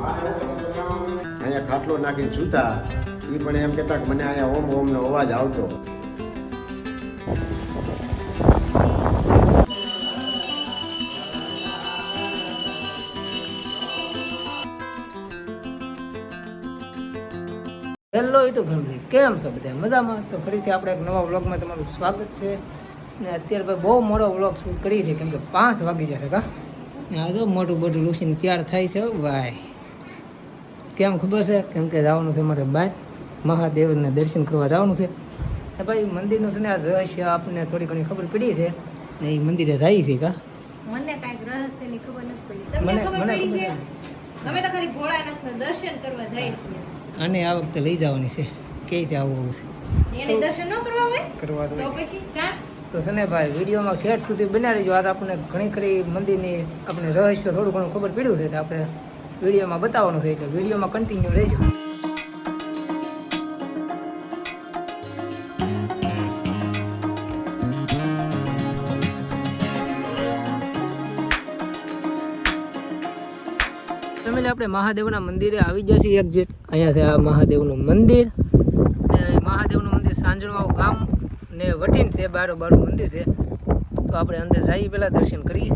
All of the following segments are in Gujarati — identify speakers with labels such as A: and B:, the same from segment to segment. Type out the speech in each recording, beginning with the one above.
A: અહીંયા ખાટલો નાખીને સૂતા. એ પણ એમ કહેતા કે મને અહીંયા ઓમ ઓમનો અવાજ આવતો.
B: હેલો યુટ્યુબ ફેમિલી કેમ છો બધા? મજામાં? તો ફરીથી આપણે એક નવા વ્લોગમાં તમારું સ્વાગત છે. ને અત્યારે ભાઈ બહુ મોટો વ્લોગ શૂટ કરી છે કેમ કે પાંચ વાગી જશે કા? ને આ જો મોટું બધું લૂસીને તૈયાર થાય છે ભાઈ. કેમ ખબર છે? કેમ કે જવાનું છે મારે બહાર. મહાદેવને દર્શન કરવા જવાનું છે. એ ભાઈ મંદિરનું છે ને આ રહસ્ય આપણને થોડી ઘણી ખબર પડી છે. ને એ મંદિરે જાય છે કા?
C: મને કાંઈક રહસ્યની ખબર નથી પડી.
B: મને
C: તમને ખબર પડી છે? તમે તો ખાલી ભોળાનાથના દર્શન કરવા જાય છે
B: આને આ વખતે લઈ જવાની છે. કે છે આવું આવું છે.
C: એને દર્શન ન કરવા હોય?
B: કરવા
C: તો પછી કા?
B: તો સને ભાઈ વિડીયોમાં છેટ સુધી બનાવી લેજો આજ આપણને ઘણી ખરી મંદિરની આપણે રહસ્ય થોડું ઘણું ખબર પડ્યું છે. તો આપણે વિડીયોમાં બતાવવાનું છે એટલે વિડીયોમાં કન્ટિન્યુ રહેજો. ફેમિલી આપણે મહાદેવના મંદિરે આવી ગયા છીએ એક્ઝેક્ટ અહીંયા છે આ મહાદેવનું મંદિર. ને મહાદેવનું મંદિર સાંજણવાવ ગામ ને વટીન છે બારો બારું મંદિર છે. તો આપણે અંદર જઈએ, પહેલાં દર્શન કરીએ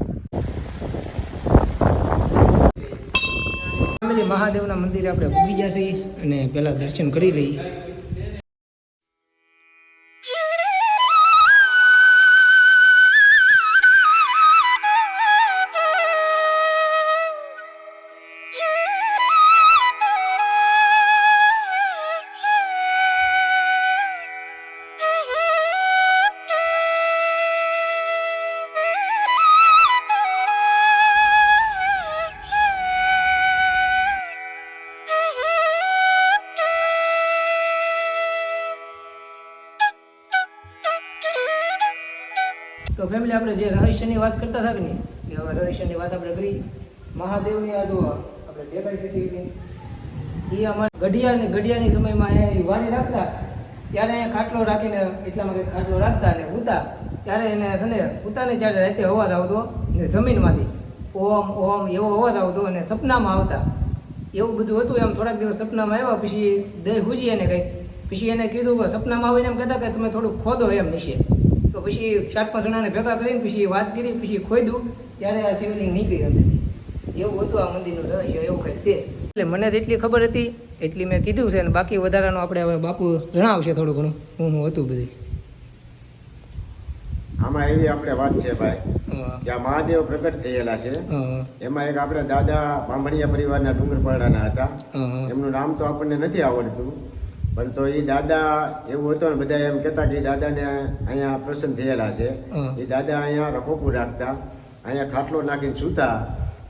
B: ફેમિલી મહાદેવના મંદિરે આપણે પૂગી ગયા છીએ અને પહેલાં દર્શન કરી લઈએ. તો ફેમિલી આપણે જે રહસ્યની વાત કરતા હતા કે હવે રહસ્યની વાત આપણે કરી. મહાદેવની આ જોવા આપણે દેખાય છે શિવલિંગ એ અમારે ઘડિયાળની ઘડિયાળની સમયમાં અહીંયા વાણી રાખતા, ત્યારે અહીંયા ખાટલો રાખીને એટલામાં કંઈક ખાટલો રાખતા અને ઉતા, ત્યારે એને છે ને, ઉતાને ત્યારે રાતે અવાજ આવતો ને જમીનમાંથી. ઓમ ઓમ, એવો અવાજ આવતો અને સપનામાં આવતા. એવું બધું હતું, એમ થોડાક દિવસ સપનામાં આવ્યા, પછી દહીં હુજી એને કંઈક. પછી એને કીધું કે સપનામાં આવીને એમ કહેતા કે તમે થોડુંક ખોદો એમ નીચે. તો પછી સાત પાંચ જણાને ભેગા કરીને પછી વાત કરી પછી ખોદ્યું ત્યારે આ શિવલિંગ નીકળી અંદરથી. એવું હતું આ મંદિરનું રહસ્ય એવું કંઈ છે. એટલે મને જેટલી ખબર હતી એટલી મેં કીધું છે અને બાકી વધારાનું આપણે હવે બાપુ જણાવશે થોડું ઘણું હું હું હતું બધું.
A: આમાં એવી આપણે વાત છે ભાઈ કે આ મહાદેવ પ્રગટ થયેલા છે. એમાં એક આપણે દાદા બાંભણિયા પરિવારના ડુંગરપાડાના હતા. એમનું નામ તો આપણને નથી આવડતું. પણ તો એ દાદા એવું હતું ને બધા એમ કહેતા કે એ દાદાને અહીંયા પ્રસન્ન થયેલા છે. એ દાદા અહીંયા રખોપું રાખતા અહીંયા ખાટલો નાખીને સૂતા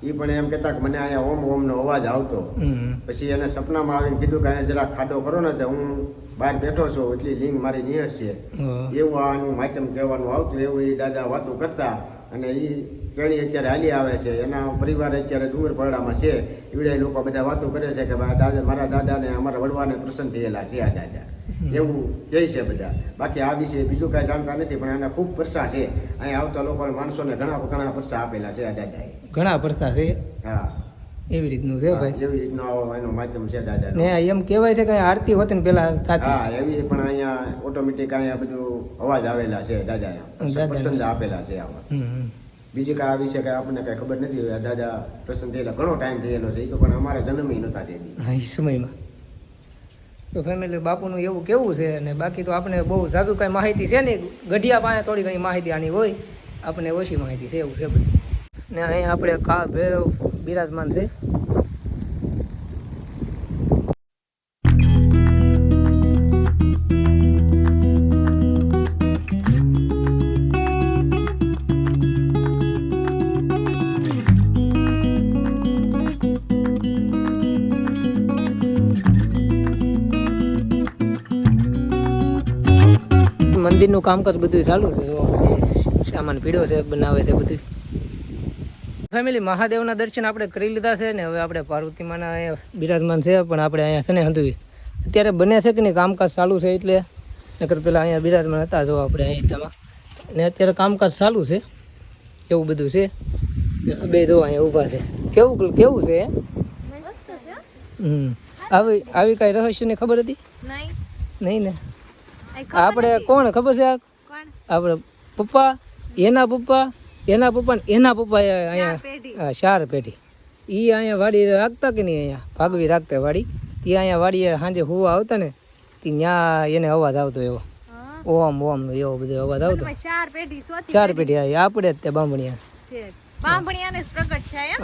A: એ પણ એમ કહેતા કે મને અહીંયા ઓમ ઓમનો અવાજ આવતો. પછી એને સપનામાં આવીને કીધું કે અહીંયા જરા ખાડો કરો ને તો હું બહાર બેઠો છું એટલી લિંગ મારી નિયર છે. એવું આનું માધ્યમ કહેવાનું આવતું એવું એ દાદા વાતો કરતા. અને એ કેણી અત્યારે હાલી આવે છે. એના પરિવાર અત્યારે ડુંગરપાડામાં છે. એવડે લોકો બધા વાતો કરે છે કે દાદા મારા દાદાને અમારા વડવાને પ્રસન્ન થયેલા છે આ દાદા. એવું કહે છે બધા. બાકી આ વિશે બીજું કાંઈ જાણતા નથી પણ આના ખૂબ પરસા છે. અહીંયા આવતા લોકો માણસોને ઘણા ઘણા પરસા આપેલા છે દાદાએ.
B: ઘણા પરસા છે?
A: હા.
B: એવી રીતનું છે ભાઈ?
A: એવી રીતનું એનો માધ્યમ છે દાદા
B: ને એમ કહેવાય છે કે આરતી હોતી ને પેલા
A: હા એવી પણ અહીંયા ઓટોમેટિક અહીંયા બધું અવાજ આવેલા છે દાદાના. પ્રસંગ આપેલા છે આમાં. બીજી કાંઈ આ વિશે કે આપણને કાંઈ ખબર નથી દાદા પ્રસન્ન થયેલા ઘણો ટાઈમ થયેલો છે. એ તો પણ અમારે જન્મ નહોતા તે
B: સમયમાં. તો ફેમિલી બાપુનું એવું કેવું છે અને બાકી તો આપણે બહુ ઝાઝુ કાંઈ માહિતી છે ને ગઢિયા પાસે થોડી ઘણી માહિતી આની હોય. આપણને ઓછી માહિતી છે એવું છે બધી. ને અહીંયા આપણે કા ભૈરવ બિરાજમાન છે. મંદિરનું કામકાજ બધું ચાલુ છે. જો બધી સામાન પીડ્યો છે બનાવે છે બધું ફેમિલી મહાદેવના દર્શન આપણે કરી લીધા છે ને હવે આપણે પાર્વતી માના અહીંયા બિરાજમાન છે પણ આપણે અહીંયા છે ને હંધુવી અત્યારે બને છે કે નહીં કામકાજ ચાલુ છે એટલે નકર પહેલાં અહીંયા બિરાજમાન હતા જો આપણે અહીં એટલામાં ને અત્યારે કામકાજ ચાલુ છે એવું બધું છે. બે જો અહીંયા ઊભા છે. કેવું કેવું છે? હમ. આવી આવી કાંઈ રહસ્યની ખબર હતી?
C: નહીં
B: ને? આપણે કોણ? ખબર છે આપણે પપ્પા એના પપ્પા એના પપ્પા ને એના પપ્પા અહીંયા ચાર પેઢી. એ અહીંયા વાડી રાખતા કે નહીં અહીંયા? ભાગવી રાખતા વાડી. તે અહીંયા વાડીએ સાંજે હુવા આવતા ને તે ત્યાં એને અવાજ આવતો એવો. ઓમ ઓમ એવો બધો અવાજ આવતો.
C: ચાર પેઢી
B: ચાર પેઢી. આપણે જ તે?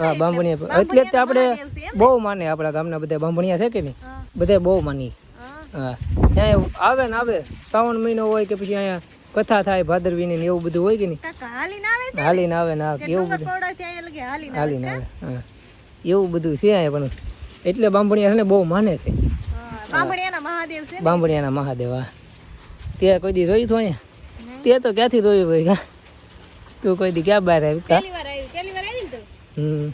B: હા બાંભણિયા એટલે આપણે? બહુ માને આપણા ગામના બધા બાંભણિયા છે કે નહીં? બધા બહુ માની ત્યાં આવે ને આવે. શ્રાવણ મહિનો હોય કે પછી અહીંયા કથા થાય ભાદરવીની ને એવું બધું હોય કે નહીં?
C: હાલી હાલીને આવે છે
B: ને? એવું બધું.
C: હાલીને આવે
B: હા. એવું બધું છે અહીંયા પણ એટલે બાંભણિયા છે ને બહુ માને છે.
C: બાંભણિયાના મહાદેવ
B: હા. તે કોઈ દી જોયું તું અહીંયા? તે તો ક્યાંથી જોયું ભાઈ તું કોઈ દી ક્યાં બહાર
C: આવ્યું?
B: હમ.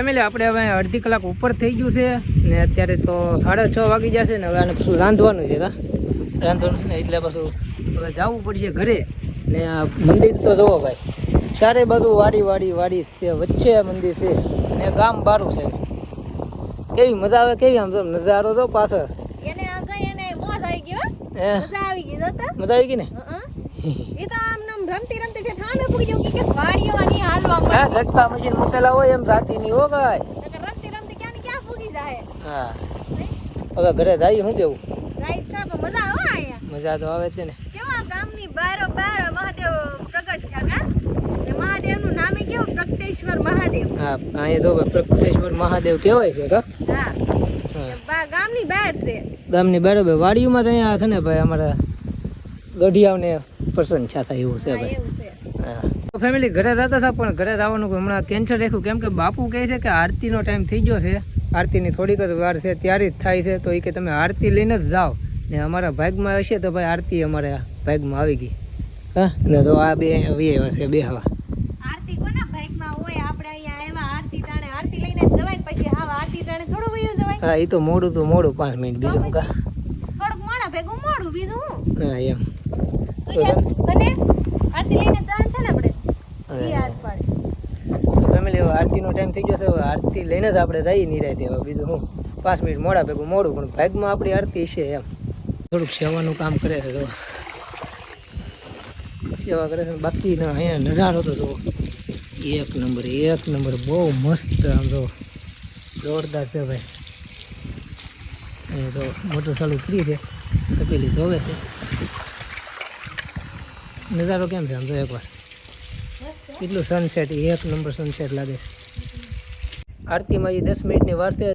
B: ફેમિલી આપણે હવે અડધી કલાક ઉપર થઈ ગયું છે ને અત્યારે તો સાડા છ વાગી જશે ને હવે આને પાછું રાંધવાનું છે કા? રાંધવાનું છે ને એટલે પાછું હવે જવું પડશે ઘરે ને આ મંદિર તો જુઓ ભાઈ. ચારે બાજુ વાડી વાડી વાડી છે વચ્ચે મંદિર છે ને ગામ બારું છે. કેવી મજા આવે કેવી આમ તો નજારો તો પાછળ.
C: મોજ આવી ગઈ
B: ને?
C: એ તો આમ રમતી રમતી છે. સામે પૂગી જવું કે વાડીઓ આની હાલવા
B: હા ઝટકા મશીન મૂકેલા હોય એમ જાતી ની હો ભાઈ.
C: રમતી રમતી ક્યાં ને ક્યાં પૂગી જાય?
B: હા. હવે ઘરે જઈએ શું કેવું?
C: રાઈટ છે પણ મજા આવે અહીંયા.
B: મજા તો આવે છે ને.
C: કેવા ગામની બારો બાર મહાદેવ પ્રગટ થયા કા? ને મહાદેવનું નામે કેવું? પ્રગટેશ્વર મહાદેવ.
B: હા અહીંયા જો પ્રકટેશ્વર મહાદેવ કહેવાય છે કા?
C: હા. ગામની બહાર છે.
B: ગામની બરાબર વાડીઓમાં તો અહીંયા છે ને ભાઈ અમારા ગઢિયાઓને પસંદ છાતા એવું છે
C: હા,
B: ભાઈ. હા. ફેમિલી ઘરે રહેતા હતા પણ ઘરે આવવાનું હમણાં કેન્સલ રાખ્યું. કેમ કે બાપુ કહે છે કે આરતીનો ટાઈમ થઈ ગયો છે. આરતીની થોડીક જ વાર છે ત્યારે જ થાય છે. તો એ કે તમે આરતી લઈને જ જાઓ. ને અમારા ભાગમાં હશે તો ભાઈ આરતી અમારા ભાગમાં આવી ગઈ. હા ને તો આ બે અહીંયા છે બે હવા
C: આરતી કોના બાઇકમાં હોય? આપણે અહીંયા આવ્યા આરતી ટાણે આરતી લઈને જ જવાય ને પછી હા આરતી ટાણે થોડું વયું જવાય.
B: હા એ તો મોડું તો મોડું પાંચ મિનિટ બીજું કા.
C: થોડુંક મોડા ભેગું મોડું બીજું હા
B: એમ.
C: તને આરતી લઈને જવાનું છે ને આપણે?
B: હા.
C: ઈ યાદ
B: ફેમિલી હવે આરતીનો ટાઈમ થઈ ગયો છે હવે આરતી લઈને જ આપણે જઈએ નિરાતે હવે બીજું હું પાંચ મિનિટ મોડા ભેગું મોડું પણ ભાગમાં આપણી આરતી છે એમ. થોડુંક સેવાનું કામ કરે છે તો સેવા કરે છે ને અહીંયા નજારો તો જુઓ એક નંબર એક નંબર બહુ મસ્ત આમ જો. જોરદાર છે ભાઈ. અહીંયા તો મોટર ચાલુ ફ્રી છે તપેલી ધોવે છે. નજારો કેમ છે આમ તો એકવાર? કેટલું સનસેટ એક નંબર સનસેટ લાગે છે. આરતીમાં એ દસ મિનિટની વાર છે.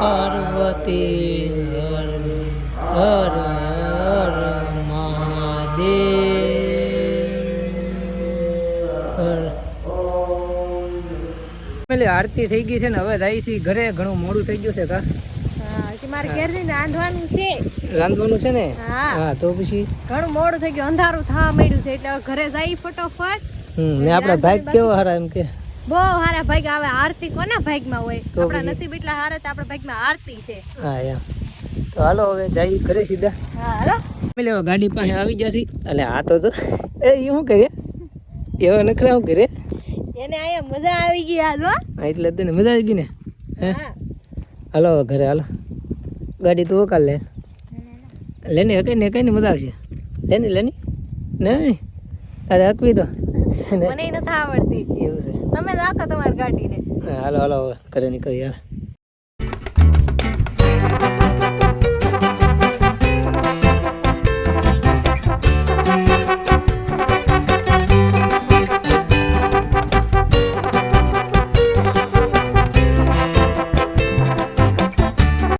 B: પાર્વતી હર હર હર મહાદેવ. આરતી થઈ ગઈ છે ને હવે જાય છે ઘરે. ઘણું મોડું થઈ ગયું છે કા?
C: મારે ઘેર જઈને રાંધવાનું છે.
B: રાંધવાનું છે ને?
C: હા.
B: હા તો પછી?
C: ઘણું મોડું થઈ ગયું. અંધારું થવા માંડ્યું છે એટલે ઘરે જઈ ફટોફટ.
B: હમ ને આપણા ભાઈ કેવો હારા એમ કે?
C: બહુ હારા ભાગ આવે આરતી કોના ભાગમાં હોય? આપણા નસીબ એટલા હારા તો આપણા ભાગમાં આરતી છે.
B: હા એમ. તો હાલો હવે જઈ ઘરે સીધા.
C: હા હાલો.
B: પેલે ગાડી પાસે આવી જશે એટલે આ તો જો. એ શું કહે એવા નખરા હું કરે?
C: એને અહીંયા મજા આવી ગઈ આજ હો.
B: એટલે તને મજા આવી ગઈ ને? હે?
C: હા.
B: હાલો ઘરે હાલો. ગાડી તું કાલ લે. લેને હકે ને કઈ મજા આવશે. લેની લેની? નહીં. તારે હકવી તો.
C: મને નથી આવડતી.
B: એવું છે.
C: તમે જ તમારી ગાડીને.
B: હાલો હાલો ઘરે નીકળી યાર